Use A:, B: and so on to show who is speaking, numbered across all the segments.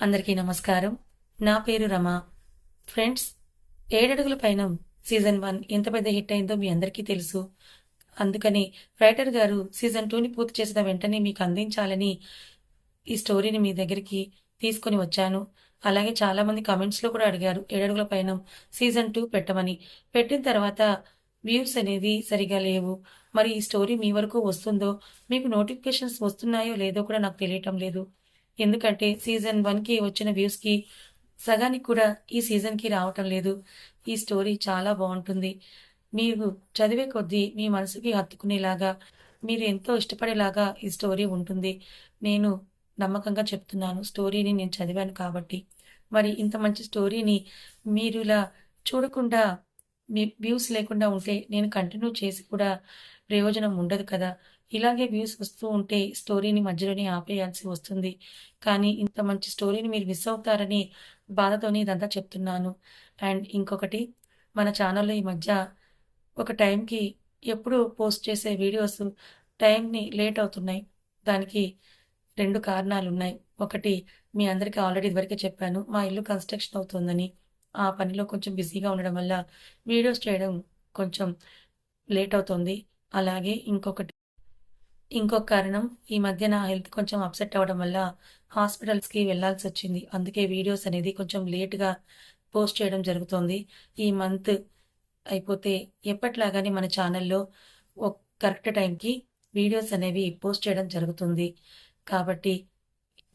A: అందరికీ నమస్కారం. నా పేరు రమ. ఫ్రెండ్స్ ఏడడుగుల పైన సీజన్ వన్ ఎంత పెద్ద హిట్ అయిందో మీ అందరికీ తెలుసు. అందుకని రైటర్ గారు సీజన్ టూని పూర్తి చేసిన వెంటనే మీకు అందించాలని ఈ స్టోరీని మీ దగ్గరికి తీసుకొని వచ్చాను. అలాగే చాలామంది కమెంట్స్లో కూడా అడిగారు ఏడడుగుల పైన సీజన్ టూ పెట్టమని. పెట్టిన తర్వాత వ్యూస్ అనేది సరిగా లేవు. మరి ఈ స్టోరీ మీ వరకు వస్తుందో మీకు నోటిఫికేషన్స్ వస్తున్నాయో లేదో కూడా నాకు తెలియటం లేదు. ఎందుకంటే సీజన్ వన్కి వచ్చిన వ్యూస్కి సగానికి కూడా ఈ సీజన్కి రావటం లేదు. ఈ స్టోరీ చాలా బాగుంటుంది. మీరు చదివే కొద్దీ మీ మనసుకి హత్తుకునేలాగా మీరు ఎంతో ఇష్టపడేలాగా ఈ స్టోరీ ఉంటుంది. నేను నమ్మకంగా చెప్తున్నాను స్టోరీని నేను చదివాను కాబట్టి. మరి ఇంత మంచి స్టోరీని మీరు ఇలా చూడకుండా మీ వ్యూస్ లేకుండా ఉంటే నేను కంటిన్యూ చేసి కూడా ప్రయోజనం ఉండదు కదా. ఇలాగే వ్యూస్ వస్తూ ఉంటే స్టోరీని మధ్యలోనే ఆపేయాల్సి వస్తుంది. కానీ ఇంత మంచి స్టోరీని మీరు మిస్ అవుతారని బాధతోనే ఇదంతా చెప్తున్నాను. అండ్ ఇంకొకటి మన ఛానల్లో ఈ మధ్య ఒక టైంకి ఎప్పుడు పోస్ట్ చేసే వీడియోస్ టైంని లేట్ అవుతున్నాయి. దానికి రెండు కారణాలు ఉన్నాయి ఒకటి మీ అందరికీ ఆల్రెడీ ఇదివరకే చెప్పాను మా ఇల్లు కన్స్ట్రక్షన్ అవుతుందని. ఆ పనిలో కొంచెం బిజీగా ఉండడం వల్ల వీడియోస్ చేయడం కొంచెం లేట్ అవుతుంది. అలాగే ఇంకొకటి ఇంకొక కారణం ఈ మధ్య నా హెల్త్ కొంచెం అప్సెట్ అవ్వడం వల్ల హాస్పిటల్స్కి వెళ్ళాల్సి వచ్చింది. అందుకే వీడియోస్ అనేది కొంచెం లేట్గా పోస్ట్ చేయడం జరుగుతుంది. ఈ మంత్ అయిపోతే ఎప్పట్లాగానే మన ఛానల్లో ఒక కరెక్ట్ టైంకి వీడియోస్ అనేవి పోస్ట్ చేయడం జరుగుతుంది. కాబట్టి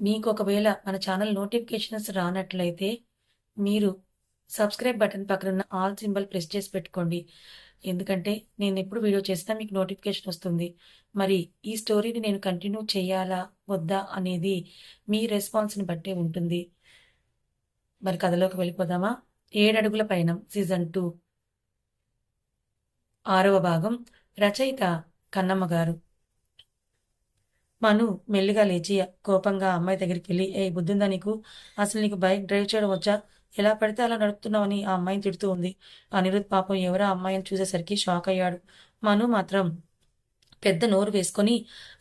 A: మీకు ఒకవేళ మన ఛానల్ నోటిఫికేషన్స్ రానట్లయితే మీరు సబ్స్క్రైబ్ బటన్ పక్కన ఉన్న ఆల్ సింబల్ ప్రెస్ చేసి పెట్టుకోండి. ఎందుకంటే నేను ఎప్పుడు వీడియో చేసినా మీకు నోటిఫికేషన్ వస్తుంది. మరి ఈ స్టోరీని నేను కంటిన్యూ చేయాలా వద్దా అనేది మీ రెస్పాన్స్ని బట్టే ఉంటుంది. మరి కథలోకి వెళ్ళిపోదామా? ఏడడుగుల పైన సీజన్ టూ. ఆరవ భాగం రచయిత కన్నమ్మ గారు. మను మెల్లిగా లేచి కోపంగా అమ్మాయి దగ్గరికి వెళ్ళి ఏ బుద్ధిందా నీకు? అసలు నీకు బైక్ డ్రైవ్ చేయడం వచ్చా? ఎలా పడితే అలా నడుపుతున్నామని ఆ అమ్మాయిని తిడుతూ ఉంది. అనిరుద్ పాపం ఎవరో అమ్మాయిని చూసేసరికి షాక్ అయ్యాడు. మను మాత్రం పెద్ద నోరు వేసుకొని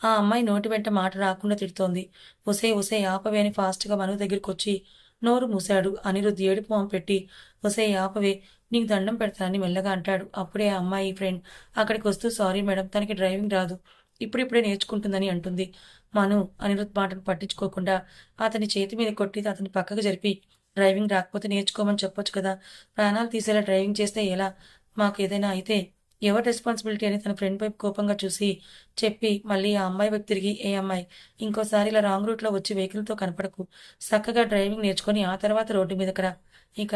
A: ఆ అమ్మాయి నోటి వెంట మాట రాకుండా తిడుతోంది. ఒసే ఒసే ఆపవే అని ఫాస్ట్గా మను దగ్గరికి వచ్చి నోరు మూశాడు. అనిరుద్ ఏడుపు మొహం పెట్టి ఒసే ఆపవే నీకు దండం పెడతానని మెల్లగా అంటాడు. అప్పుడే ఆ అమ్మాయి ఫ్రెండ్ అక్కడికి వస్తూ సారీ మేడం తనకి డ్రైవింగ్ రాదు. ఇప్పుడిప్పుడే నేర్చుకుంటుందని అంటుంది. మను అనిరుద్ మాటను పట్టించుకోకుండా అతని చేతి మీద కొట్టి అతని పక్కకు జరిపి డ్రైవింగ్ రాకపోతే నేర్చుకోమని చెప్పొచ్చు కదా. ప్రాణాలు తీసేలా డ్రైవింగ్ చేస్తే ఎలా? మాకు ఏదైనా అయితే ఎవరి రెస్పాన్సిబిలిటీ అని తన ఫ్రెండ్ వైపు కోపంగా చూసి చెప్పి మళ్ళీ ఆ అమ్మాయి వైపు తిరిగి ఏ అమ్మాయి ఇంకోసారి ఇలా రాంగ్ రూట్లో వచ్చి వెహికల్తో కనపడకు. చక్కగా డ్రైవింగ్ నేర్చుకొని ఆ తర్వాత రోడ్డు మీదకి రా. ఇక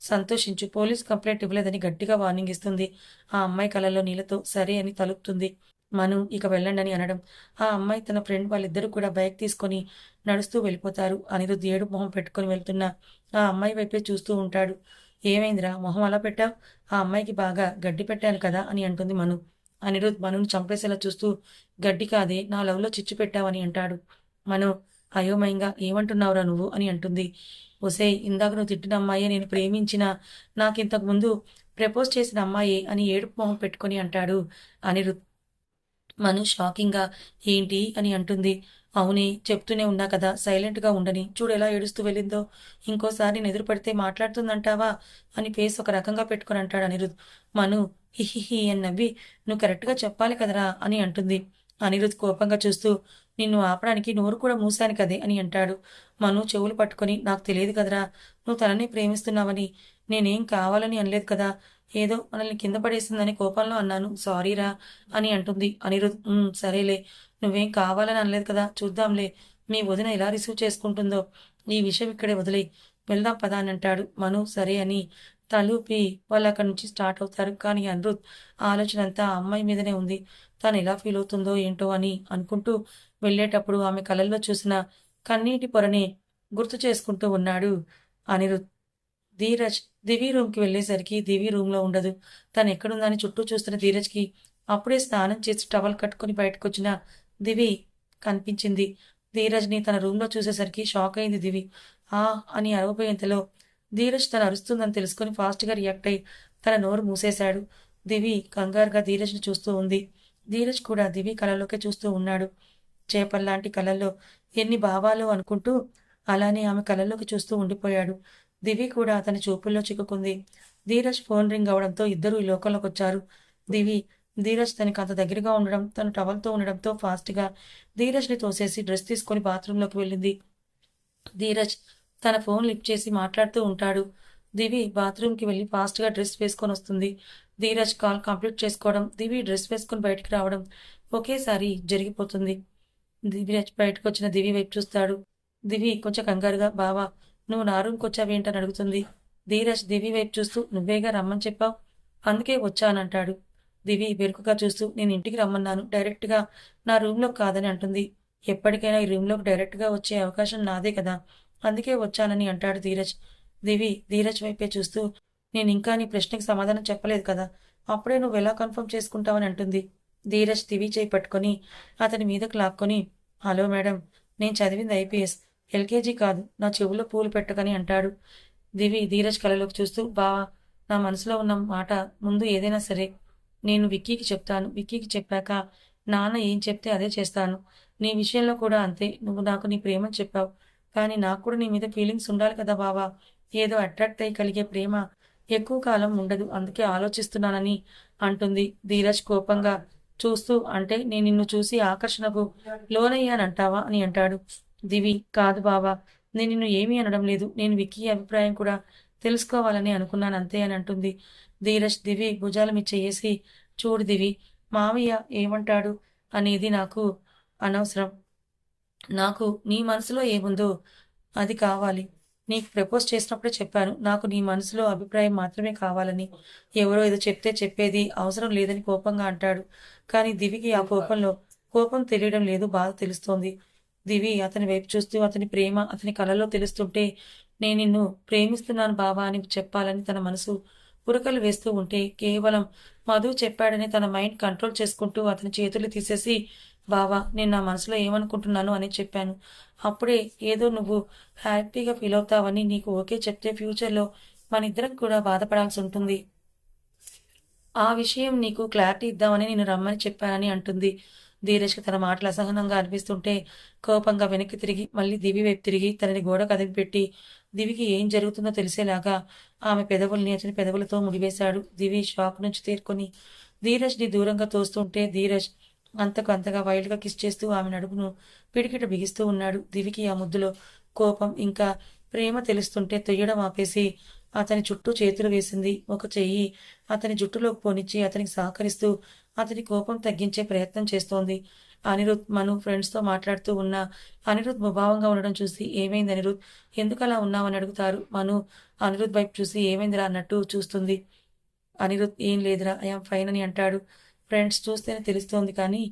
A: సంతోషించు. పోలీస్ కంప్లైంట్ ఇవ్వలేదని గట్టిగా వార్నింగ్ ఇస్తుంది. ఆ అమ్మాయి కలలో నీళ్ళతో సరే అని తలుపుతుంది. మను ఇక వెళ్ళండి అని అనడం. ఆ అమ్మాయి తన ఫ్రెండ్ వాళ్ళిద్దరూ కూడా బైక్ తీసుకొని నడుస్తూ వెళ్ళిపోతారు అనిరుద్ధ్ ఏడు మొహం పెట్టుకొని వెళ్తున్న ఆ అమ్మాయి వైపే చూస్తూ ఉంటాడు. ఏమైందిరా మొహం అలా పెట్టావు? ఆ అమ్మాయికి బాగా గడ్డి పెట్టాను కదా అని అంటుంది మను. అనిరుద్ మనుని చంపేసేలా చూస్తూ గడ్డి కాదే నా లవ్లో చిచ్చు పెట్టావని అంటాడు. మను అయోమయంగా ఏమంటున్నావురా నువ్వు? అని అంటుంది. ఒసే ఇందాక నువ్వు తిట్టిన అమ్మాయే నేను ప్రేమించిన నాకింతకు ముందు ప్రపోజ్ చేసిన అమ్మాయి అని ఏడుపు మొహం పెట్టుకొని అంటాడు అనిరుద్. మను షాకింగ్గా ఏంటి? అని అంటుంది. అవునే చెప్తూనే ఉన్నా కదా సైలెంట్గా ఉండని. చూడు ఎలా ఏడుస్తూ వెళ్ళిందో. ఇంకోసారి నేను ఎదురుపడితే మాట్లాడుతుందంటావా? అని ఫేస్ ఒక రకంగా పెట్టుకుని అంటాడు అనిరుద్. మను హిహిహి అని నవ్వి నువ్వు కరెక్ట్గా చెప్పాలి కదరా అని అంటుంది. అనిరుద్ కోపంగా చూస్తూ నిన్ను ఆపడానికి నోరు కూడా మూసాను కదే అని అంటాడు. మను చెవులు పట్టుకొని నాకు తెలియదు కదరా. నువ్వు తనని ప్రేమిస్తున్నావని. నేనేం కావాలని అనలేదు కదా. ఏదో మనల్ని కింద పడేసిందని కోపంలో అన్నాను. సారీరా అని అంటుంది అనిరుద్. సరేలే. నువ్వేం కావాలని అనలేదు కదా. చూద్దాంలే. మీ వదిన ఎలా రిసీవ్ చేసుకుంటుందో. ఈ విషయం ఇక్కడే వదిలే వెళ్దాం పదా అని అంటాడు మను. సరే అని తలూపి వాళ్ళు అక్కడి నుంచి స్టార్ట్ అవుతారు. కానీ అనిరుద్ ఆలోచన అంతా అమ్మాయి మీదనే ఉంది. తను ఎలా ఫీల్ అవుతుందో ఏంటో అని అనుకుంటూ వెళ్ళేటప్పుడు ఆమె కళల్లో చూసిన కన్నీటి పొరని గుర్తు చేసుకుంటూ ఉన్నాడు అనిరుద్. ధీరజ్ దివి రూమ్కి వెళ్ళేసరికి దివి రూమ్లో ఉండదు. తను ఎక్కడుందని చుట్టూ చూస్తున్న ధీరజ్కి అప్పుడే స్నానం చేసి టవల్ కట్టుకుని బయటకు వచ్చిన దివి కనిపించింది. ధీరజ్ని తన రూమ్లో చూసేసరికి షాక్ అయింది దివి. ఆ అని అరవపోయేంతలో ధీరజ్ తను అరుస్తుందని తెలుసుకుని ఫాస్ట్గా రియాక్ట్ అయి తన నోరు మూసేశాడు. దివి కంగారుగా ధీరజ్ని చూస్తూ ఉంది. ధీరజ్ కూడా దివి కళలోకే చూస్తూ ఉన్నాడు. చేపల్లాంటి కళల్లో ఎన్ని భావాలు అనుకుంటూ అలానే ఆమె కళల్లోకి చూస్తూ ఉండిపోయాడు. దివి కూడా అతని చూపుల్లో చిక్కుకుంది. ధీరజ్ ఫోన్ రింగ్ అవడంతో ఇద్దరు ఈ లోకంలోకి వచ్చారు దివి ధీరజ్ తనకి అంత దగ్గరగా ఉండడం తను టవల్తో ఉండడంతో ఫాస్ట్గా ధీరజ్ని తోసేసి డ్రెస్ తీసుకొని బాత్రూంలోకి వెళ్ళింది. ధీరజ్ తన ఫోన్ లిఫ్ట్ చేసి మాట్లాడుతూ ఉంటాడు. దివి బాత్రూమ్కి వెళ్ళి ఫాస్ట్గా డ్రెస్ వేసుకొని వస్తుంది. ధీరజ్ కాల్ కంప్లీట్ చేసుకోవడం దివి డ్రెస్ వేసుకొని బయటికి రావడం ఒకేసారి జరిగిపోతుంది. దివిరాజ్ బయటకు వచ్చిన దివి వైపు చూస్తాడు. దివి కొంచెం కంగారుగా బావా నువ్వు నా రూమ్కి వచ్చావేంటని అడుగుతుంది. ధీరజ్ దివి వైపు చూస్తూ నువ్వేగా రమ్మని చెప్పావు? అందుకే వచ్చానంటాడు. దివి బెరుకుగా చూస్తూ నేను ఇంటికి రమ్మన్నాను. డైరెక్ట్గా నా రూమ్లో కాదని అంటుంది. ఎప్పటికైనా ఈ రూమ్లోకి డైరెక్ట్గా వచ్చే అవకాశం నాదే కదా. అందుకే వచ్చానని అంటాడు ధీరజ్. దివి ధీరజ్ వైపే చూస్తూ నేను ఇంకా నీ ప్రశ్నకి సమాధానం చెప్పలేదు కదా. అప్పుడే నువ్వు ఎలా కన్ఫర్మ్ చేసుకుంటావని అంటుంది. ధీరజ్ దివి చేయి పట్టుకొని అతని మీదకు లాక్కొని హలో మేడం నేను చదివింది ఐపీఎస్. ఎల్కేజీ కాదు. నా చెవులో పూలు పెట్టకని అంటాడు దివి ధీరజ్ కలలోకి చూస్తూ బావా నా మనసులో ఉన్న మాట ముందు ఏదైనా సరే నేను విక్కీకి చెప్తాను. విక్కీకి చెప్పాక నాన్న ఏం చెప్తే అదే చేస్తాను. నీ విషయంలో కూడా అంతే. నువ్వు నాకు నీ ప్రేమ చెప్పావు. కానీ నాకు కూడా నీ మీద ఫీలింగ్స్ ఉండాలి కదా బావా. ఏదో అట్రాక్ట్ అయి కలిగే ప్రేమ ఎక్కువ కాలం ఉండదు. అందుకే ఆలోచిస్తున్నానని అంటుంది ధీరజ్ కోపంగా. చూస్తూ అంటే నేను నిన్ను చూసి ఆకర్షణకు లోనయ్యానంటావా? అని అంటాడు. దివి కాదు బావా నేను నిన్ను ఏమీ అనడం లేదు. నేను విక్కీ అభిప్రాయం కూడా తెలుసుకోవాలని అనుకున్నాను అంతే అని అంటుంది. ధీరజ్ దివి భుజాల మీద చేసి చూడు దివి మావయ్య ఏమంటాడు అనేది నాకు అనవసరం. నాకు నీ మనసులో ఏముందో అది కావాలి. నీకు ప్రపోజ్ చేసినప్పుడే చెప్పాను. నాకు నీ మనసులో అభిప్రాయం మాత్రమే కావాలని. ఎవరో ఏదో చెప్తే చెప్పేది అవసరం లేదని కోపంగా అంటాడు. కానీ దివికి ఆ కోపంలో కోపం తెలియడం లేదు బాధ తెలుస్తోంది. దివి అతని వైపు చూస్తూ అతని ప్రేమ అతని కళలో తెలుస్తుంటే నేను నిన్ను ప్రేమిస్తున్నాను బావా అని చెప్పాలని తన మనసు పురకలు వేస్తూ ఉంటే కేవలం మధు చెప్పాడని తన మైండ్ కంట్రోల్ చేసుకుంటూ అతని చేతులు తీసేసి బావా నేను నా మనసులో ఏమనుకుంటున్నాను అని చెప్పాను. అప్పుడే ఏదో నువ్వు హ్యాపీగా ఫీల్ అవుతావని నీకు ఓకే చెప్తే ఫ్యూచర్లో మన ఇద్దరం కూడా బాధపడాల్సి ఉంటుంది. ఆ విషయం నీకు క్లారిటీ ఇద్దామని నేను రమ్మని చెప్పానని అంటుంది. ధీరజ్కి తన మాటలు అసహనంగా అనిపిస్తుంటే కోపంగా వెనక్కి తిరిగి మళ్ళీ దివి వైపు తిరిగి తనని గోడ కదిలిపెట్టి దివికి ఏం జరుగుతుందో తెలిసేలాగా ఆమె పెదవుల్ని అతని పెదవులతో ముడివేశాడు దివి షాక్ నుంచి తేరుకొని ధీరజ్ని దూరంగా తోస్తుంటే ధీరజ్ అంతకు అంతగా వైల్డ్గా కిస్ చేస్తూ ఆమె నడుపును పిడికిట బిగిస్తూ ఉన్నాడు. దివికి ఆ ముద్దులో కోపం ఇంకా ప్రేమ తెలుస్తుంటే తొయ్యడం ఆపేసి అతని చుట్టూ చేతులు వేసింది. ఒక చెయ్యి అతని జుట్టులోకి పోనిచ్చి అతనికి సహకరిస్తూ అతని కోపం తగ్గించే ప్రయత్నం చేస్తోంది. అనిరుద్ మను ఫ్రెండ్స్తో మాట్లాడుతూ ఉన్న అనిరుద్ ముభావంగా ఉండడం చూసి ఏమైంది అనిరుద్? ఎందుకు అలా ఉన్నావని అడుగుతారు. మను అనిరుద్ వైపు చూసి ఏమైందిరా అన్నట్టు చూస్తుంది. అనిరుద్ ఏం లేదురా ఐఎమ్ ఫైన్ అని అంటాడు. ఫ్రెండ్స్ చూస్తేనే తెలుస్తోంది కానీ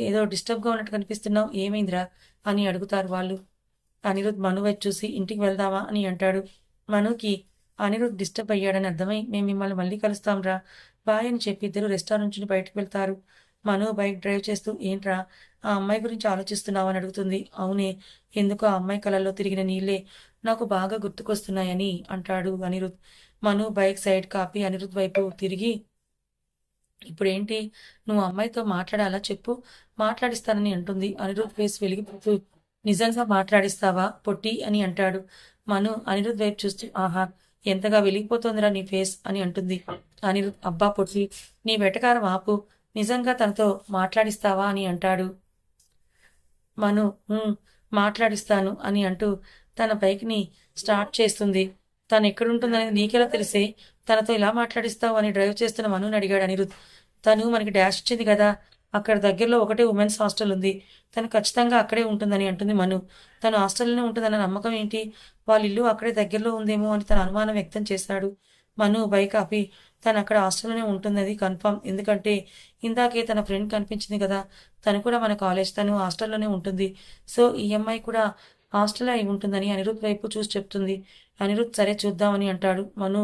A: ఏదో డిస్టర్బ్గా ఉన్నట్టు కనిపిస్తున్నావు ఏమైందిరా అని అడుగుతారు వాళ్ళు. అనిరుద్ మను వైపు చూసి ఇంటికి వెళ్దామా అని అంటాడు. మనుకి అనిరుద్ డిస్టర్బ్ అయ్యాడని అర్థమై మేము మిమ్మల్ని మళ్ళీ కలుస్తాంరా బాయ్ అని చెప్పి ఇద్దరు రెస్టారెంట్ నుంచి బయటకు వెళ్తారు. మను బైక్ డ్రైవ్ చేస్తూ ఏంట్రా ఆ అమ్మాయి గురించి ఆలోచిస్తున్నావు? అని అడుగుతుంది. అవునే ఎందుకు ఆ అమ్మాయి కళల్లో తిరిగిన నీళ్ళే నాకు బాగా గుర్తుకొస్తున్నాయని అంటాడు అనిరుద్. మను బైక్ సైడ్ కాపీ అనిరుద్ వైపు తిరిగి ఇప్పుడేంటి? నువ్వు అమ్మాయితో మాట్లాడాలా చెప్పు మాట్లాడిస్తానని అంటుంది. అనిరుద్ ఫేస్ వెలిగిపోతూ నిజంగా మాట్లాడిస్తావా పొట్టి అని అంటాడు. మను అనిరుద్ వైపు చూస్తూ ఆహా ఎంతగా వెలిగిపోతోందిరా నీ ఫేస్ అని అంటుంది. అనిరుద్ అబ్బా పొట్టి నీ వెటకారం ఆపు. నిజంగా తనతో మాట్లాడిస్తావా అని అంటాడు. మను మాట్లాడిస్తాను అని అంటూ తన బైక్ని స్టార్ట్ చేస్తుంది. తను ఎక్కడుంటుందనేది నీకెలా తెలిసే? తనతో ఇలా మాట్లాడిస్తావు అని డ్రైవ్ చేస్తున్న మనుని అడిగాడు అనిరుద్. తను మనకి డాష్ ఇచ్చింది కదా అక్కడ దగ్గరలో ఒకటే ఉమెన్స్ హాస్టల్ ఉంది. తను ఖచ్చితంగా అక్కడే ఉంటుందని అంటుంది మను. తను హాస్టల్లోనే ఉంటుందన్న నమ్మకం ఏంటి? వాళ్ళ ఇల్లు అక్కడే దగ్గరలో ఉందేమో అని తన అనుమానం వ్యక్తం చేశాడు. మను బైక్ ఆపి తను అక్కడ హాస్టల్లోనే ఉంటుందని కన్ఫర్మ్ ఎందుకంటే ఇందాకే తన ఫ్రెండ్ కనిపించింది కదా. తను కూడా మన కాలేజ్ తను హాస్టల్లోనే ఉంటుంది. సో ఈ అమ్మాయి కూడా హాస్టల్ అయి ఉంటుందని అనిరుద్ వైపు చూసి చెప్తుంది. అనిరుద్ సరే చూద్దామని అంటాడు. మను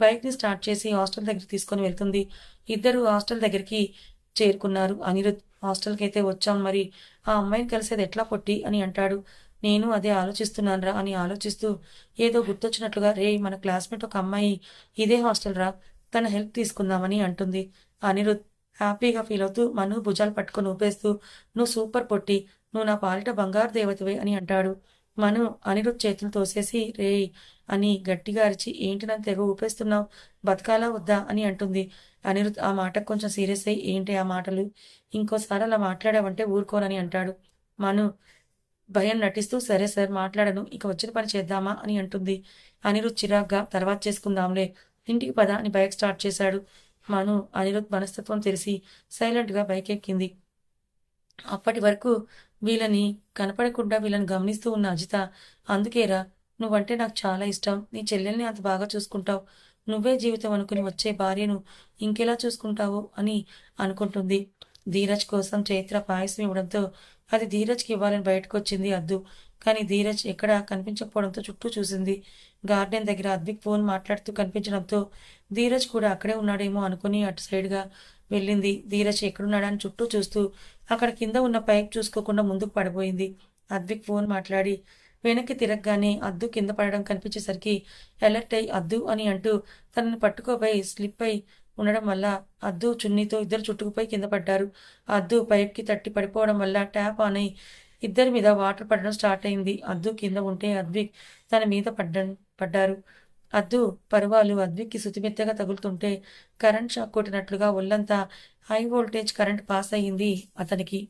A: బైక్ని స్టార్ట్ చేసి హాస్టల్ దగ్గర తీసుకొని వెళ్తుంది. ఇద్దరు హాస్టల్ దగ్గరికి చేరుకున్నారు. అనిరుద్ హాస్టల్కి అయితే వచ్చాం మరి. ఆ అమ్మాయిని కలిసేది ఎట్లా పొట్టి? అని అంటాడు. నేను అదే ఆలోచిస్తున్నానురా అని ఆలోచిస్తూ ఏదో గుర్తొచ్చినట్లుగా రే మన క్లాస్మేట్ ఒక అమ్మాయి. ఇదే హాస్టల్ రా. తన హెల్ప్ తీసుకుందామని అంటుంది. అనిరుద్ హ్యాపీగా ఫీల్ అవుతూ మను భుజాలు పట్టుకొని ఊపేస్తూ నువ్వు సూపర్ పొట్టి. నువ్వు నా పాలిట బంగారు దేవతవే అని అంటాడు. మను అనిరుద్ చేతులు తోసేసి రేయ్ అని గట్టిగా అరిచి ఏంటి నన్ను తెగ ఊపేస్తున్నావు? బతకాలా వద్దా? అని అంటుంది. అనిరుద్ ఆ మాటకు కొంచెం సీరియస్ అయ్యి ఏంటి ఆ మాటలు? ఇంకోసారి అలా మాట్లాడావంటే ఊరుకోనని అంటాడు. మను భయం నటిస్తూ సరే సార్ మాట్లాడను. ఇక వచ్చిన పని చేద్దామా? అని అంటుంది. అనిరుద్ చిరాగ్గా తర్వాత చేసుకుందాంలే. ఇంటికి పద అని బైక్ స్టార్ట్ చేశాడు. మను అనిరుద్ మనస్తత్వం తెలిసి సైలెంట్గా బైక్ ఎక్కింది అప్పటి వరకు వీళ్ళని కనపడకుండా వీళ్ళని గమనిస్తూ ఉన్న అజిత అందుకేరా నువ్వంటే నాకు చాలా ఇష్టం. నీ చెల్లెల్ని అంత బాగా చూసుకుంటావు. నువ్వే జీవితం అనుకుని వచ్చే భార్యను ఇంకెలా చూసుకుంటావు అని అనుకుంటుంది. ధీరజ్ కోసం చైత్ర పాయసం ఇవ్వడంతో అది ధీరజ్కి ఇవ్వాలని బయటకు వచ్చింది అద్దు. కానీ ధీరజ్ ఎక్కడ కనిపించకపోవడంతో చుట్టూ చూసింది. గార్డెన్ దగ్గర అద్విక్ ఫోన్ మాట్లాడుతూ కనిపించడంతో ధీరజ్ కూడా అక్కడే ఉన్నాడేమో అనుకుని అటు సైడ్గా వెళ్ళింది. ధీరజ్ ఎక్కడున్నాడని చుట్టూ చూస్తూ అక్కడ కింద ఉన్న పైప్ చూసుకోకుండా ముందుకు పడిపోయింది. అద్విక్ ఫోన్ మాట్లాడి వెనక్కి తిరగగానే అద్దు కింద పడడం కనిపించేసరికి అలర్ట్ అయి అద్దు అని అంటూ తనని పట్టుకోపోయి స్లిప్ అయి ఉండడం వల్ల అద్దు చున్నీతో ఇద్దరు చుట్టుకుపోయి కింద పడ్డారు. అద్దు పైప్కి తట్టి పడిపోవడం వల్ల ట్యాప్ ఆన్ అయి ఇద్దరి మీద వాటర్ పడడం స్టార్ట్ అయింది. అద్దు కింద ఉంటే అద్విక్ తన మీద పడ్డ పడ్డారు. అద్దు పరువాలు అద్విక్కి శుతిమెత్తగా తగులుతుంటే కరెంట్ షాక్ కొట్టినట్లుగా ఒళ్ళంతా హై వోల్టేజ్ కరెంట్ పాస్ అయ్యింది అతనికి.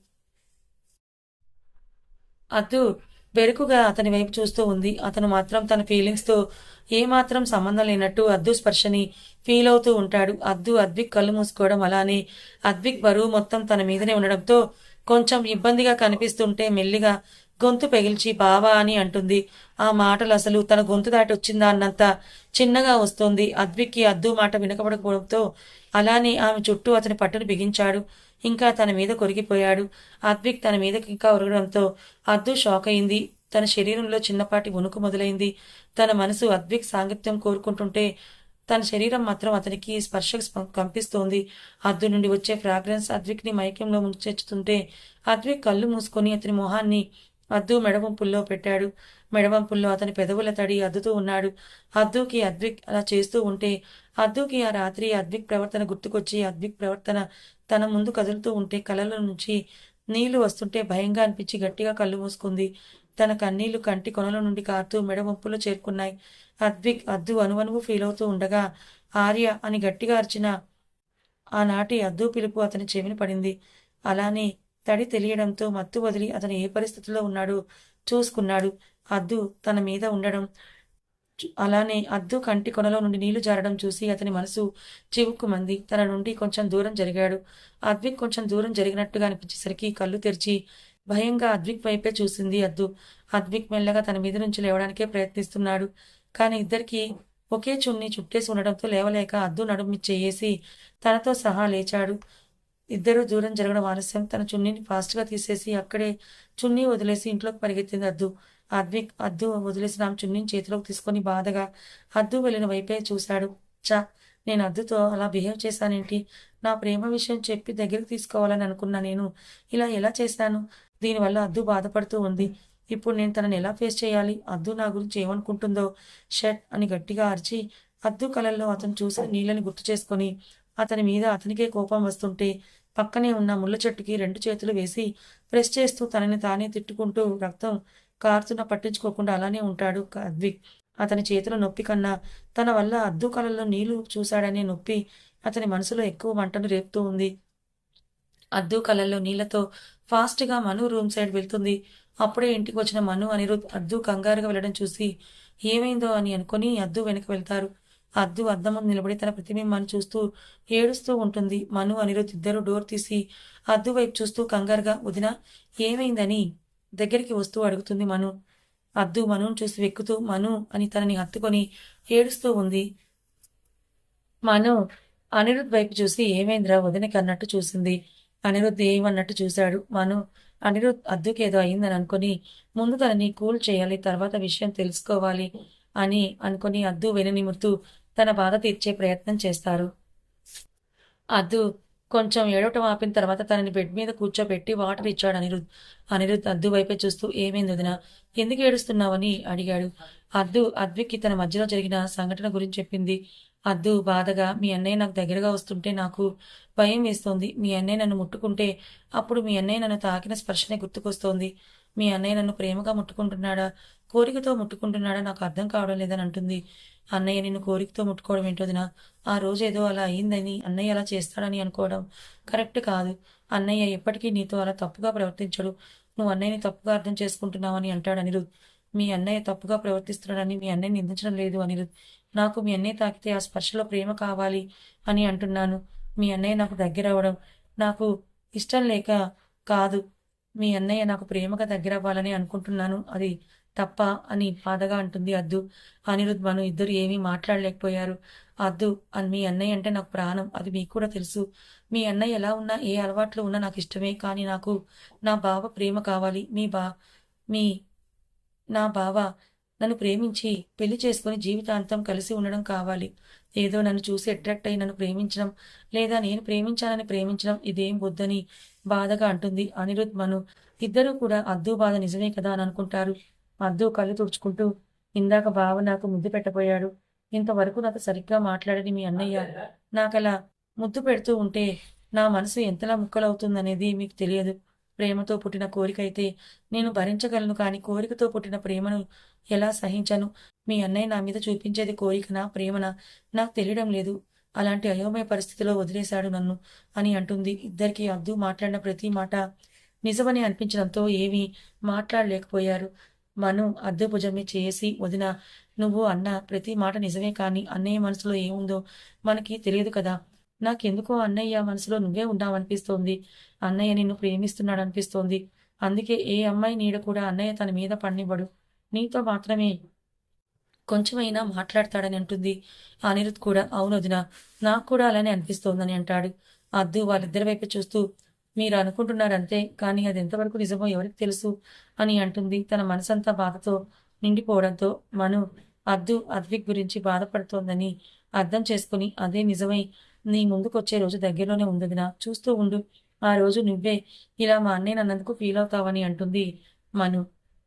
A: అద్దు బెరుకుగా అతని వైపు చూస్తూ ఉంది. అతను మాత్రం తన ఫీలింగ్స్తో ఏమాత్రం సంబంధం లేనట్టు అద్దు స్పర్శని ఫీల్ అవుతూ ఉంటాడు. అద్దు అద్విక్ కళ్ళు మూసుకోవడం అలానే అద్విక్ బరువు మొత్తం తన మీదనే ఉండడంతో కొంచెం ఇబ్బందిగా కనిపిస్తుంటే మెల్లిగా గొంతు పెగిల్చి బావా అని అంటుంది. ఆ మాటలు అసలు తన గొంతు దాటి వచ్చిందా అన్నంత చిన్నగా వస్తుంది. అద్విక్కి అద్దు మాట వినకపడకపోవడంతో అలానే ఆమె చుట్టూ అతని పట్టును బిగించాడు. ఇంకా తన మీద కొరిగిపోయాడు అద్విక్ తన మీదకి ఇంకా ఉరగడంతో అద్దు షాక్ అయింది. తన శరీరంలో చిన్నపాటి వణుకు మొదలైంది. తన మనసు అద్విక్ సాంగత్యం కోరుకుంటుంటే తన శరీరం మాత్రం అతనికి స్పర్శకు కంపిస్తోంది. అద్దు నుండి వచ్చే ఫ్రాగ్రెన్స్ అద్విక్ని మైక్యంలో ముంచెచ్చుతుంటే అద్విక్ కళ్ళు మూసుకొని అతని మొహాన్ని అద్దు మెడవంపుల్లో పెట్టాడు. మెడవంపుల్లో అతని పెదవుల తడి అద్దుతూ ఉన్నాడు. అద్దుకి అద్విక్ అలా చేస్తూ ఉంటే అద్దుకి ఆ రాత్రి అద్విక్ ప్రవర్తన గుర్తుకొచ్చి అద్విక్ ప్రవర్తన తన ముందు కదులుతూ ఉంటే కలల నుంచి నీళ్ళు వస్తుంటే భయంగా అనిపించి గట్టిగా కళ్ళు మూసుకుంది. తన కన్నీళ్ళు కంటి కొనల నుండి కారుతూ మెడవంపులో చేరుకున్నాయి. అద్విక్ అద్దు అనువనువు ఫీల్ అవుతూ ఉండగా ఆర్య అని గట్టిగా అరిచిన ఆనాటి అద్దు పిలుపు అతని చెవిని పడింది. అలానే తడి తెలియడంతో మత్తు వదిలి అతను ఏ పరిస్థితిలో ఉన్నాడో చూసుకున్నాడు. అద్దు తన మీద ఉండడం అలానే అద్దు కంటి కొనలో నుండి నీళ్ళు జారడం చూసి అతని మనసు చివుక్కుమంది. తన నుండి కొంచెం దూరం జరిగాడు. అద్విక్ కొంచెం దూరం జరిగినట్టుగా అనిపించేసరికి కళ్ళు తెరిచి భయంగా అద్విక్ వైపే చూసింది అద్దు. అద్విక్ మెల్లగా తన మీద నుంచి లేవడానికే ప్రయత్నిస్తున్నాడు. కానీ ఇద్దరికి ఒకే చున్ని చుట్టేసి ఉండడంతో లేవలేక అద్దు నడుమి చేసి తనతో సహా లేచాడు. ఇద్దరు దూరం జరగడం ఆలస్యం. తన చున్నీని ఫాస్ట్గా తీసేసి అక్కడే చున్నీ వదిలేసి ఇంట్లోకి పరిగెత్తింది అద్దు. అద్విక్ అద్దు వదిలేసిన ఆమె చున్నీని చేతిలోకి తీసుకొని బాధగా అద్దు వెళ్ళిన వైపే చూశాడు. చా నేను అద్దుతో అలా బిహేవ్ చేశానేంటి? నా ప్రేమ విషయం చెప్పి దగ్గరికి తీసుకోవాలని అనుకున్నా నేను. ఇలా ఎలా చేశాను? దీనివల్ల అద్దు బాధపడుతూ ఉంది. ఇప్పుడు నేను తనని ఎలా ఫేస్ చేయాలి? అద్దు నా గురించి ఏమనుకుంటుందో? షట్ అని గట్టిగా అరిచి అద్దు కళల్లో అతను చూసిన నీళ్ళని గుర్తు చేసుకొని అతని మీద అతనికే కోపం వస్తుంటే పక్కనే ఉన్న ముళ్ళ చెట్టుకి రెండు చేతులు వేసి ప్రెస్ చేస్తూ తనని తానే తిట్టుకుంటూ రక్తం కారుతున్న పట్టించుకోకుండా అలానే ఉంటాడు అద్విక్ అతని చేతుల నొప్పి కన్నా తన వల్ల అద్దు కళల్లో నీళ్ళు చూశాడనే నొప్పి అతని మనసులో ఎక్కువ మంటను రేపుతూ ఉంది. అద్దు కళల్లో నీళ్ళతో ఫాస్ట్గా మను రూమ్ సైడ్ వెళ్తుంది. అప్పుడే ఇంటికి వచ్చిన మను అనిరుద్ అద్దు కంగారుగా వెళ్ళడం చూసి ఏమైందో అని అనుకుని అద్దు వెనక వెళ్తారు. అద్దు అద్దం నిలబడి తన ప్రతిబింబాన్ని చూస్తూ ఏడుస్తూ ఉంటుంది. మను అనిరుద్ ఇద్దరు డోర్ తీసి అద్దు వైపు చూస్తూ కంగారుగా వదిన ఏమైందని దగ్గరికి వస్తూ అడుగుతుంది మను. అద్దు మనును చూసి వెక్కుతూ మను అని తనని హత్తుకొని ఏడుస్తూ ఉంది. మను అనిరుద్ వైపు చూసి ఏమైందిరా వదినకి అన్నట్టు చూసింది. అనిరుద్ ఏమన్నట్టు చూశాడు. మను అనిరుద్ అద్దుకేదో అయిందని అనుకుని ముందు తనని కూల్ చేయాలి తర్వాత విషయం తెలుసుకోవాలి అని అనుకుని అద్దు వెనునిముతూ తన బాధ తీర్చే ప్రయత్నం చేస్తారు. అద్దు కొంచెం ఏడవటం ఆపిన తర్వాత తనని బెడ్ మీద కూర్చోబెట్టి వాటర్ ఇచ్చాడు అనిరుద్. అనిరుద్ అద్దు వైపే చూస్తూ ఏమైంది వదిన? ఎందుకు ఏడుస్తున్నావని? అడిగాడు. అద్దు అద్విక్కి తన మధ్యలో జరిగిన సంఘటన గురించి చెప్పింది. అద్దు బాధగా మీ అన్నయ్య నాకు దగ్గరగా వస్తుంటే నాకు భయం వేస్తోంది. మీ అన్నయ్య నన్ను ముట్టుకుంటే అప్పుడు మీ అన్నయ్య నన్ను తాకిన స్పర్శనే గుర్తుకొస్తోంది. మీ అన్నయ్య నన్ను ప్రేమగా ముట్టుకుంటున్నాడా? కోరికతో ముట్టుకుంటున్నాడా? నాకు అర్థం కావడం లేదని అంటుంది. అన్నయ్య నిన్ను కోరికతో ముట్టుకోవడం ఏంటోదినా ఆ రోజు ఏదో అలా అయిందని అన్నయ్య అలా చేస్తాడని అనుకోవడం కరెక్ట్ కాదు. అన్నయ్య ఎప్పటికీ నీతో అలా తప్పుగా ప్రవర్తించడు. నువ్వు అన్నయ్యని తప్పుగా అర్థం చేసుకుంటున్నావని అంటాడు అనిరుద్. మీ అన్నయ్య తప్పుగా ప్రవర్తిస్తున్నాడని మీ అన్నయ్య నిందించడం లేదు అనిరుద్. నాకు మీ అన్నయ్య తాకితే ఆ స్పర్శలో ప్రేమ కావాలి అని అంటున్నాను. మీ అన్నయ్య నాకు దగ్గర అవ్వడం నాకు ఇష్టం లేక కాదు. మీ అన్నయ్య నాకు ప్రేమగా దగ్గర అవ్వాలని అనుకుంటున్నాను. అది తప్ప అని బాధగా అంటుంది అద్దు. అనిరుద్ మను ఇద్దరు ఏమీ మాట్లాడలేకపోయారు. అద్దు అని మీ అన్నయ్య అంటే నాకు ప్రాణం. అది మీకు కూడా తెలుసు. మీ అన్నయ్య ఎలా ఉన్నా ఏ అలవాట్లు ఉన్నా నాకు ఇష్టమే. కానీ నాకు నా బావ ప్రేమ కావాలి. మీ బా మీ నా బావ నన్ను ప్రేమించి పెళ్ళి చేసుకుని జీవితాంతం కలిసి ఉండడం కావాలి. ఏదో నన్ను చూసి అట్రాక్ట్ అయి నన్ను ప్రేమించడం లేదా నేను ప్రేమించాలని ప్రేమించడం ఇదేం వద్దని బాధగా అంటుంది. అనిరుద్ మను ఇద్దరూ కూడా అద్దు బాధ నిజమే కదా అని అనుకుంటారు. అద్దు కళ్ళు తుడుచుకుంటూ ఇందాక బావ నాకు ముద్దు పెట్టబోయాడు. ఇంతవరకు నాకు సరిగ్గా మాట్లాడని మీ అన్నయ్య నాకలా ముద్దు పెడుతూ ఉంటే నా మనసు ఎంతలా ముక్కలవుతుందనేది మీకు తెలియదు. ప్రేమతో పుట్టిన కోరిక అయితే నేను భరించగలను కానీ కోరికతో పుట్టిన ప్రేమను ఎలా సహించను? మీ అన్నయ్య నా మీద చూపించేది కోరికనా ప్రేమనా? నాకు తెలియడం లేదు. అలాంటి అయోమయ పరిస్థితిలో వదిలేశాడు నన్ను అని అంటుంది. ఇద్దరికీ అద్దు మాట్లాడిన ప్రతి మాట నిజమని అనిపించడంతో ఏమీ మాట్లాడలేకపోయారు. మను అద్దె భుజమే చేసి వదిన నువ్వు అన్న ప్రతి మాట నిజమే కానీ అన్నయ్య మనసులో ఏముందో మనకి తెలియదు కదా. నాకెందుకో అన్నయ్య మనసులో నువ్వే ఉన్నావనిపిస్తోంది. అన్నయ్య నిన్ను ప్రేమిస్తున్నాడు అనిపిస్తోంది అందుకే ఏ అమ్మాయి నీడ కూడా అన్నయ్య తన మీద పన్నివ్వడు నీతో మాత్రమే కొంచెమైనా మాట్లాడతాడని అంటుంది. అనిరుద్ కూడా అవును వదిన నాకు కూడా అలానే అనిపిస్తోందని అంటాడు. అద్దు వాళ్ళిద్దరి వైపు చూస్తూ మీరు అనుకుంటున్నారంతే కానీ అది ఎంతవరకు నిజమో ఎవరికి తెలుసు అని అంటుంది. తన మనసంతా బాధతో నిండిపోవడంతో మను అద్దు అద్విక్ గురించి బాధపడుతోందని అర్థం చేసుకుని అదే నిజమై నీ ముందుకొచ్చే రోజు దగ్గరలోనే ఉందినా చూస్తూ ఉండు. ఆ రోజు నువ్వే ఇలా మా అన్నయ్య నన్నందుకు ఫీల్ అవుతావని అంటుంది మను.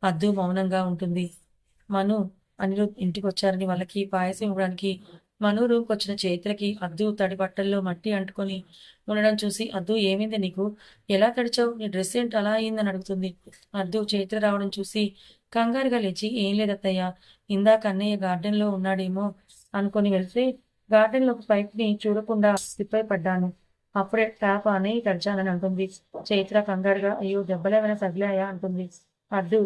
A: అద్దు మౌనంగా ఉంటుంది. మను అనిరుద్ ఇంటికి వచ్చారని వాళ్ళకి పాయసం ఇవ్వడానికి మను రూమ్కి వచ్చిన చైత్రకి అద్దు తడి బట్టల్లో మట్టి అంటుకొని ఉండడం చూసి అద్దు ఏమైంది నీకు? ఎలా తడిచావు? నీ డ్రెస్ ఏంటి? అలా అయిందని అడుగుతుంది. అద్దు చైత్ర రావడం చూసి కంగారుగా లేచి ఏం లేదత్తయ్య ఇందాక అన్నయ్య గార్డెన్లో ఉన్నాడేమో అనుకొని వెళ్తే గార్డెన్లోకి పైప్ని చూడకుండా స్లిప్పై పడ్డాను. అప్పుడే ట్యాప్ అని తడిచానని అంటుంది. చైత్ర కంగారుగా అయ్యో దెబ్బలేమైనా తగిలాయా? అంటుంది. అద్దు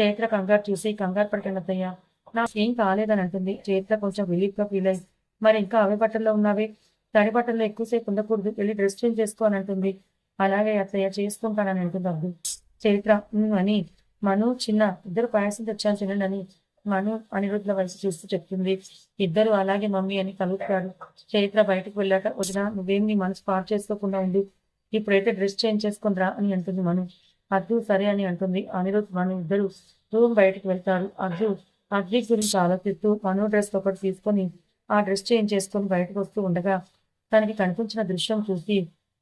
A: చైత్ర కంగారు చూసి కంగారు పడకండి అత్తయ్య. నాకేం కాలేదని అంటుంది చేతిలో కొంచెం రిలీఫ్గా ఫీల్ అయింది మరి ఇంకా అవే బట్టల్లో ఉన్నావే? తడి బట్టల్లో ఎక్కువసేపు ఉండకూడదు. వెళ్ళి డ్రెస్ చేంజ్ చేసుకో అని అంటుంది అలాగే అత్తయ్య చేసుకుంటానని అంటుంది అద్దు చరిత్ర. అని మను చిన్న ఇద్దరు పాయసం తెచ్చాను తినండి అని మను అనిరుద్ధ వయసు చూస్తూ చెప్తుంది. ఇద్దరు అలాగే మమ్మీ అని కలుగుతాడు చరిత్ర బయటకు వెళ్ళాక వదిన నువ్వేం నీ మనసు పాడు చేసుకోకుండా ఉంది ఇప్పుడైతే డ్రెస్ చేంజ్ చేసుకుందిరా అని అంటుంది మను. అద్దు సరే అని అంటుంది అనిరుద్ధ్ మను ఇద్దరు రూమ్ బయటకు వెళ్తారు. అద్దు అద్విక్ గురించి ఆలోచిస్తూ మను డ్రెస్ ఒకటి తీసుకొని ఆ డ్రెస్ చేంజ్ చేసుకొని బయటకు వస్తూ ఉండగా తనకి కనిపించిన దృశ్యం చూసి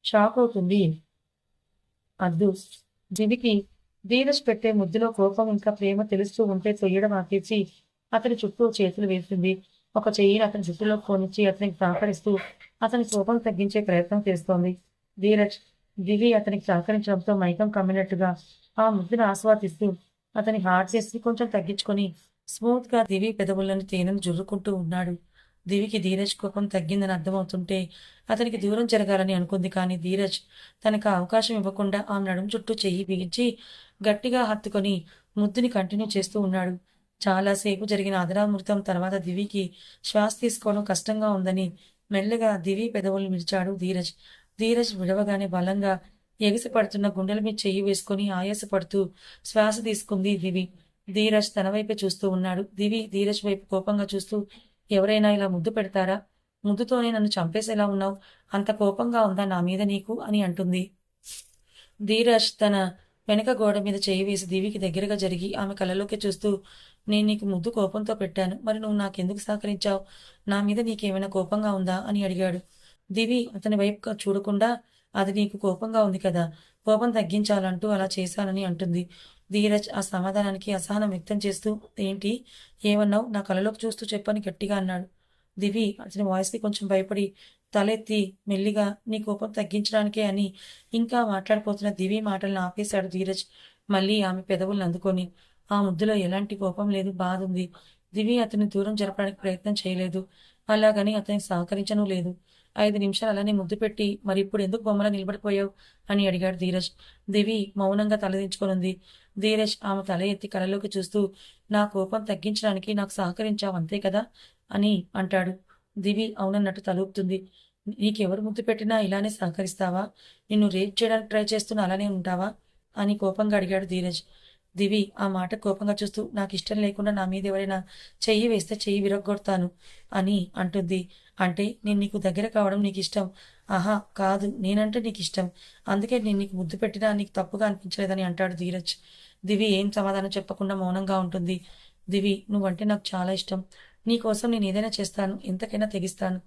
A: షాక్ అవుతుంది. అద్దు దివికి ధీరజ్ పెట్టే ముద్దులో కోపం ఇంకా ప్రేమ తెలుస్తూ ఉంటే తొయ్యడం ఆపేసి అతని చుట్టూ చేతులు వేసింది. ఒక చెయ్యిని అతని జుట్టులో పోనిచ్చి అతనికి సహకరిస్తూ అతని కోపం తగ్గించే ప్రయత్నం చేస్తోంది. ధీరజ్ దివి అతనికి సహకరించడంతో మైకం కమ్మినట్టుగా ఆ ముద్దును ఆస్వాదిస్తూ అతని హార్ట్ చేసి కొంచెం తగ్గించుకొని స్మూత్గా దివి పెదవులను తేనెను జుర్రుకుంటూ ఉన్నాడు. దివికి ధీరజ్ కోపం తగ్గిందని అర్థమవుతుంటే అతనికి దూరం జరగాలని అనుకుంది కానీ ధీరజ్ తనకు అవకాశం ఇవ్వకుండా ఆమె నడుం చుట్టూ చెయ్యి బిగించి గట్టిగా హత్తుకొని ముద్దుని కంటిన్యూ చేస్తూ ఉన్నాడు. చాలాసేపు జరిగిన అదరామృతం తర్వాత దివికి శ్వాస తీసుకోవడం కష్టంగా ఉందని మెల్లగా దివి పెదవులు విడిచాడు ధీరజ్. ధీరజ్ విడవగానే బలంగా ఎగిసిపడుతున్న గుండెల మీద చెయ్యి వేసుకుని ఆయాసపడుతూ శ్వాస తీసుకుంది దివి. ధీరజ్ తన వైపే చూస్తూ ఉన్నాడు. దివి ధీరజ్ వైపు కోపంగా చూస్తూ ఎవరైనా ఇలా ముద్దు పెడతారా? ముద్దుతోనే నన్ను చంపేసేలా ఉన్నావు. అంత కోపంగా ఉందా నా మీద నీకు? అని అంటుంది. ధీరజ్ తన వెనక గోడ మీద చేయి వేసి దివికి దగ్గరగా జరిగి ఆమె కళ్ళలోకి చూస్తూ నేను నీకు ముద్దు కోపంతో పెట్టాను. మరి నువ్వు నాకెందుకు సహకరించావు? నా మీద నీకేమైనా కోపంగా ఉందా? అని అడిగాడు. దివి అతని వైపు చూడకుండా అది నీకు కోపంగా ఉంది కదా కోపం తగ్గించాలంటూ అలా చేశానని అంటుంది. ధీరజ్ ఆ సమాధానానికి అసహనం వ్యక్తం చేస్తూ ఏంటి? ఏమన్నావు? నా కలలోకి చూస్తూ చెప్పని గట్టిగా అన్నాడు. దివి అతని వాయిస్కి కొంచెం భయపడి తలెత్తి మెల్లిగా నీ కోపం తగ్గించడానికే అని ఇంకా మాట్లాడిపోతున్న దివి మాటలను ఆపేశాడు ధీరజ్. మళ్ళీ ఆమె పెదవులను అందుకొని ఆ ముద్దులో ఎలాంటి కోపం లేదు బాధ ఉంది. దివి అతన్ని దూరం జరపడానికి ప్రయత్నం చేయలేదు. అలాగని అతనికి సహకరించను లేదు. ఐదు నిమిషాలు అలానే ముద్దు పెట్టి మరి ఇప్పుడు ఎందుకు బొమ్మలా నిలబడిపోయావు? అని అడిగాడు ధీరజ్. దివి మౌనంగా తలదించుకొనుంది ధీరజ్ ఆమె తల ఎత్తి కలలోకి చూస్తూ నా కోపం తగ్గించడానికి నాకు సహకరించావు అంతే కదా? అని అంటాడు. దివి అవునన్నట్టు తలూపుతుంది. నీకెవరు ముద్దు పెట్టినా ఇలానే సహకరిస్తావా? నిన్ను రేప్ చేయడానికి ట్రై చేస్తున్నా అలానే ఉంటావా? అని కోపంగా అడిగాడు ధీరజ్. దివి ఆ మాట కోపంగా చూస్తూ నాకు ఇష్టం లేకుండా నా మీద ఎవరైనా చెయ్యి వేస్తే చెయ్యి విరగొడతాను అని అంటుంది. అంటే నేను నీకు దగ్గర కావడం నీకు ఇష్టం. ఆహా కాదు నేనంటే నీకు ఇష్టం. అందుకే నేను నీకు ముద్దు పెట్టినా నీకు తప్పుగా అనిపించలేదని అంటాడు ధీరజ్. దివి ఏం సమాధానం చెప్పకుండా మౌనంగా ఉంటుంది. దివి నువ్వంటే నాకు చాలా ఇష్టం. నీ కోసం నేను ఏదైనా చేస్తాను ఎంతకైనా తెగిస్తాను.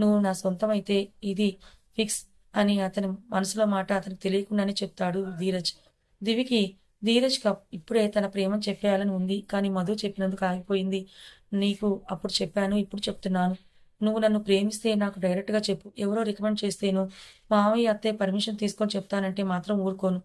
A: నువ్వు నా సొంతం అయితే ఇది ఫిక్స్ అని అతని మనసులో మాట అతనికి తెలియకుండానే చెప్తాడు ధీరజ్. దివికి ధీరజ్ కప్ ఇప్పుడే తన ప్రేమను చెప్పేయాలని ఉంది కానీ మధు చెప్పినందుకు ఆగిపోయింది. నీకు అప్పుడు చెప్పాను ఇప్పుడు చెప్తున్నాను. నువ్వు నన్ను ప్రేమిస్తే నాకు డైరెక్ట్గా చెప్పు. ఎవరో రికమెండ్ చేస్తేను మామయ్య అత్తే పర్మిషన్ తీసుకొని చెప్తానంటే మాత్రం ఊరుకోను.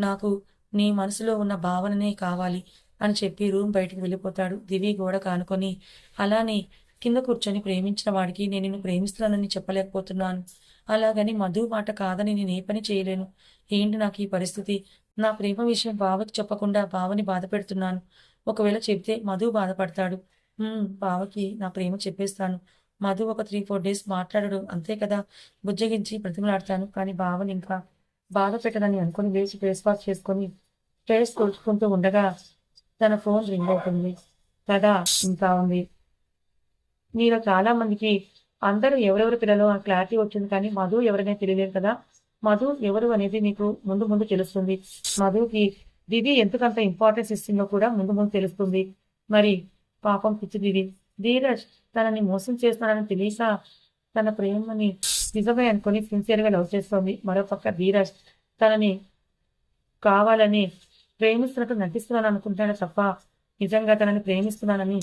A: నాకు నీ మనసులో ఉన్న భావననే కావాలి అని చెప్పి రూమ్ బయటికి వెళ్ళిపోతాడు. దివి గోడ కానుకొని అలానే కింద కూర్చొని ప్రేమించిన వాడికి నేను నిన్ను ప్రేమిస్తున్నానని చెప్పలేకపోతున్నాను. అలాగని మధు మాట కాదని నేను ఏ పని చేయలేను. ఏంటి నాకు ఈ పరిస్థితి? నా ప్రేమ విషయం బావకి చెప్పకుండా బావని బాధ పెడుతున్నాను. ఒకవేళ చెబితే మధు బాధపడతాడు. బావకి నా ప్రేమ చెప్పేస్తాను. మధు ఒక త్రీ ఫోర్ డేస్ మాట్లాడడు. అంతే కదా. బుజ్జగించి బ్రతిమలాడతాను. కానీ బావని ఇంకా బాధ పెట్టదని అనుకుని లేచి ఫేస్ వాష్ చేసుకొని ఫేస్ తుడుచుకుంటూ ఉండగా తన ఫోన్ రింగ్ అవుతుంది. కదా ఇంకా ఉంది. మీలో చాలా మందికి అందరూ ఎవరెవరి పిల్లలో ఆ క్లారిటీ వచ్చింది కానీ మధు ఎవరనే తెలియలేదు కదా. మధు ఎవరు అనేది మీకు ముందు ముందు తెలుస్తుంది. మధుకి దిది ఎందుకంత ఇంపార్టెన్స్ ఇస్తుందో కూడా ముందు ముందు తెలుస్తుంది. మరి పాపం పిచ్చి దిది ధీరజ్ తనని మోసం చేస్తున్నాడని తెలియక తన ప్రేమని నిజమే అనుకుని సిన్సియర్గా లవ్ చేస్తోంది. మరోపక్క ధీరజ్ తనని కావాలని ప్రేమిస్తున్నట్టు నటిస్తున్నాను అనుకుంటాడు తప్ప నిజంగా తనని ప్రేమిస్తున్నానని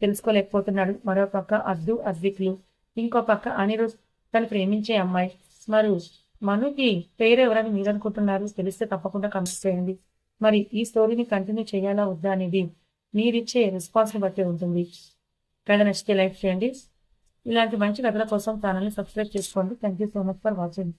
A: తెలుసుకోలేకపోతున్నాడు. మరో పక్క అద్దు అద్విక్లు ఇంకో పక్క అనిరుద్ తను ప్రేమించే అమ్మాయి. మరి మనుకి పేరు ఎవరని మీరు అనుకుంటున్నారు తెలిస్తే తప్పకుండా కమెంట్ చేయండి. మరి ఈ స్టోరీని కంటిన్యూ చేయాలా? వద్దా అనేది మీరిచ్చే రెస్పాన్స్ని బట్టి ఉంటుంది. కథ నచ్చితే లైక్ చేయండి ఇలాంటి మంచి కథల కోసం ఛానల్ని సబ్స్క్రైబ్ చేసుకోండి. Thank you so much for watching